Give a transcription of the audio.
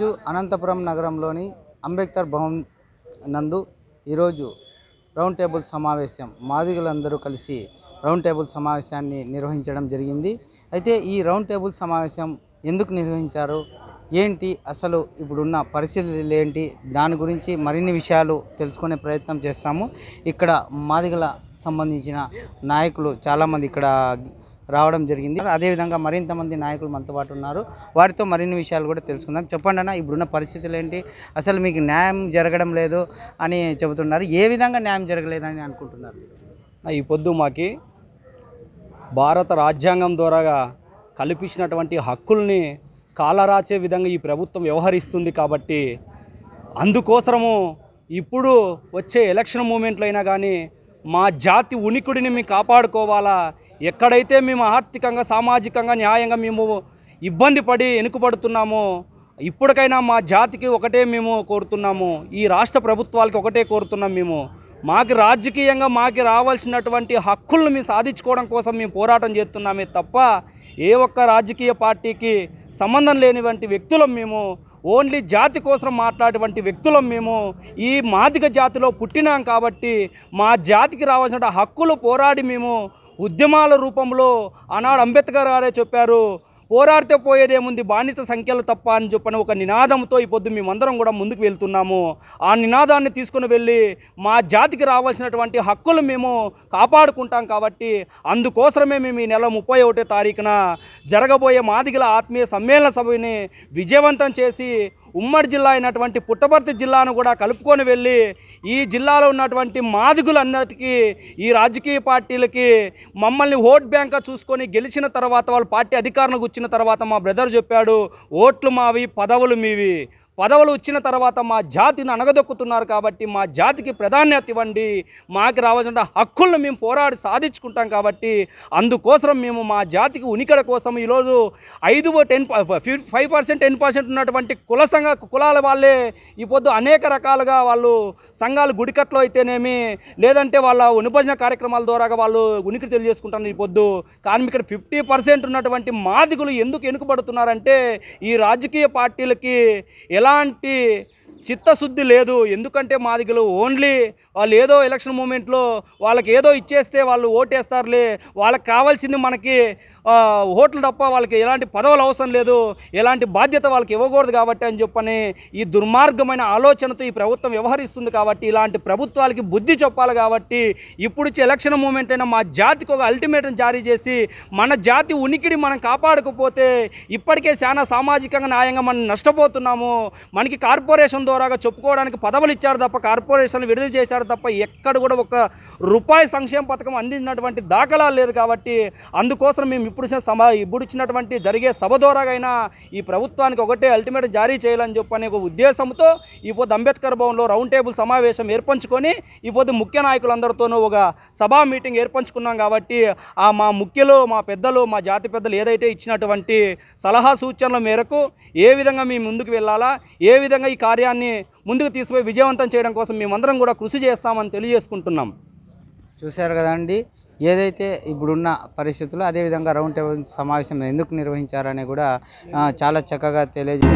ఈరోజు అనంతపురం నగరంలోని అంబేద్కర్ భవన్ నందు ఈరోజు రౌండ్ టేబుల్ సమావేశం. మాదిగులందరూ కలిసి రౌండ్ టేబుల్ సమావేశాన్ని నిర్వహించడం జరిగింది. అయితే ఈ రౌండ్ టేబుల్ సమావేశం ఎందుకు నిర్వహించారు? ఏంటి అసలు ఇప్పుడున్న పరిస్థితులు ఏంటి? దాని గురించి మరిన్ని విషయాలు తెలుసుకునే ప్రయత్నం చేస్తాము. ఇక్కడ మాదిగల సంబంధించిన నాయకులు చాలామంది ఇక్కడ రావడం జరిగింది. అదేవిధంగా మరింత మంది నాయకులు మనతో పాటు ఉన్నారు. వారితో మరిన్ని విషయాలు కూడా తెలుసుకుందాం. చెప్పండి అన్న ఇప్పుడున్న పరిస్థితులు ఏంటి? అసలు మీకు న్యాయం జరగడం లేదు అని చెబుతున్నారు. ఏ విధంగా న్యాయం జరగలేదని అనుకుంటున్నారు ఈ పొద్దు మాకి భారత రాజ్యాంగం ద్వారాగా కల్పించినటువంటి హక్కుల్ని కాలరాచే విధంగా ఈ ప్రభుత్వం వ్యవహరిస్తుంది కాబట్టి అందుకోసము ఇప్పుడు వచ్చే ఎలక్షన్ మూమెంట్లు అయినా కానీ మా జాతి ఉనికిడిని మేము కాపాడుకోవాలా? ఎక్కడైతే మేము ఆర్థికంగా సామాజికంగా న్యాయంగా మేము ఇబ్బంది పడి వెనుకబడుతున్నామో ఇప్పటికైనా మా జాతికి ఒకటే మేము కోరుతున్నాము. ఈ రాష్ట్ర ప్రభుత్వాలకి ఒకటే కోరుతున్నాం మేము. మాకు రాజకీయంగా మాకు రావాల్సినటువంటి హక్కులను మేము సాధించుకోవడం కోసం మేము పోరాటం చేస్తున్నామే తప్ప ఏ ఒక్క రాజకీయ పార్టీకి సంబంధం లేనివంటి వ్యక్తులం మేము ఓన్లీ జాతి కోసం మాట్లాడేటువంటి వ్యక్తులం మేము ఈ మాదిగ జాతిలో పుట్టినాం కాబట్టి మా జాతికి రావాల్సిన హక్కులు పోరాడి మేము ఉద్యమాల రూపంలో ఆనాడు అంబేద్కర్ గారే చెప్పారు పోరాడితే పోయేదేముంది? బానిత సంఖ్యలు తప్ప అని చెప్పని ఒక నినాదంతో ఈ పొద్దు మేమందరం కూడా ముందుకు వెళ్తున్నాము. ఆ నినాదాన్ని తీసుకుని వెళ్ళి మా జాతికి రావాల్సినటువంటి హక్కులు మేము కాపాడుకుంటాం కాబట్టి అందుకోసమే మేము ఈ నెల ముప్పై ఒకటో తారీఖున జరగబోయే మాదిగల ఆత్మీయ సమ్మేళన సభని విజయవంతం చేసి ఉమ్మడి జిల్లా అయినటువంటి పుట్టపర్తి జిల్లాను కూడా కలుపుకొని వెళ్ళి ఈ జిల్లాలో ఉన్నటువంటి మాదిగులందరికీ ఈ రాజకీయ పార్టీలకి మమ్మల్ని ఓట్ బ్యాంక్గా చూసుకొని గెలిచిన తర్వాత వాళ్ళు పార్టీ అధికారంలోకి వచ్చిన తర్వాత మా బ్రదర్ చెప్పాడు ఓట్లు మావి పదవులు మీవి. పదవులు వచ్చిన తర్వాత మా జాతిని అనగదొక్కుతున్నారు కాబట్టి మా జాతికి ప్రాధాన్యత ఇవ్వండి. మాకు రావాల్సిన హక్కులను మేము పోరాడి సాధించుకుంటాం కాబట్టి అందుకోసం మేము మా జాతికి ఉనికిడ కోసం ఈరోజు ఐదు ten five percent ten percent ఉన్నటువంటి కుల సంఘ కులాల వాళ్ళే ఈ పొద్దు అనేక రకాలుగా వాళ్ళు సంఘాలు గుడికట్లో అయితేనేమి లేదంటే వాళ్ళ విభజన కార్యక్రమాల ద్వారా వాళ్ళు ఉనికి తెలియజేసుకుంటారు ఈ పొద్దు. కానీ ఇక్కడ ఫిఫ్టీ పర్సెంట్ ఉన్నటువంటి మాదిగులు ఎందుకు వెనుకబడుతున్నారంటే ఈ రాజకీయ పార్టీలకి ఎలా ఎలాంటి చిత్తశుద్ధి లేదు. ఎందుకంటే మాదిగలు ఓన్లీ వాళ్ళు ఏదో ఎలక్షన్ మూమెంట్లో వాళ్ళకి ఏదో ఇచ్చేస్తే వాళ్ళు ఓటేస్తారులే. వాళ్ళకి కావాల్సింది మనకి ఓట్లు తప్ప వాళ్ళకి ఎలాంటి పదవులు అవసరం లేదు ఎలాంటి బాధ్యత వాళ్ళకి ఇవ్వకూడదు కాబట్టి అని చెప్పని ఈ దుర్మార్గమైన ఆలోచనతో ఈ ప్రభుత్వం వ్యవహరిస్తుంది కాబట్టి ఇలాంటి ప్రభుత్వాలకి బుద్ధి చెప్పాలి కాబట్టి ఇప్పుడు ఎలక్షన్ మూమెంట్ అయినా మా జాతికి ఒక అల్టిమేటం జారీ చేసి మన జాతి ఉనికిడి మనం కాపాడకపోతే ఇప్పటికే చాలా సామాజికంగా న్యాయంగా మనం నష్టపోతున్నాము. మనకి కార్పొరేషన్ ద్వారాగా చెప్పుకోవడానికి పదవులు ఇచ్చారు తప్ప కార్పొరేషన్ విడుదల చేశారు తప్ప ఎక్కడ కూడా ఒక రూపాయి సంక్షేమ పథకం అందించినటువంటి దాఖలాలు లేదు కాబట్టి అందుకోసం మేము ఇప్పుడు సభ ఇప్పుడు ఇచ్చినటువంటి జరిగే సభ ద్వారాగైనా ఈ ప్రభుత్వానికి ఒకటే అల్టిమేట్ జారీ చేయాలని చెప్పని ఒక ఉద్దేశంతో ఈ పొద్దు అంబేద్కర్ భవన్లో రౌండ్ టేబుల్ సమావేశం ఏర్పంచుకొని ఈ పొద్దు ముఖ్య నాయకులందరితోనూ ఒక సభా మీటింగ్ ఏర్పంచుకున్నాం కాబట్టి ఆ మా ముఖ్యులు మా పెద్దలు మా జాతి పెద్దలు ఏదైతే ఇచ్చినటువంటి సలహా సూచనల మేరకు ఏ విధంగా మేము ముందుకు వెళ్ళాలా ఏ విధంగా ఈ కార్యాన్ని ముందుకు తీసుకుపోయి విజయవంతం చేయడం కోసం మేమందరం కూడా కృషి చేస్తామని తెలియజేసుకుంటున్నాం. చూశారు కదండి ఏదైతే ఇప్పుడున్న పరిస్థితుల్లో అదేవిధంగా రౌండ్ టేబుల్ సమావేశం ఎందుకు నిర్వహించారని కూడా చాలా చక్కగా తెలియజే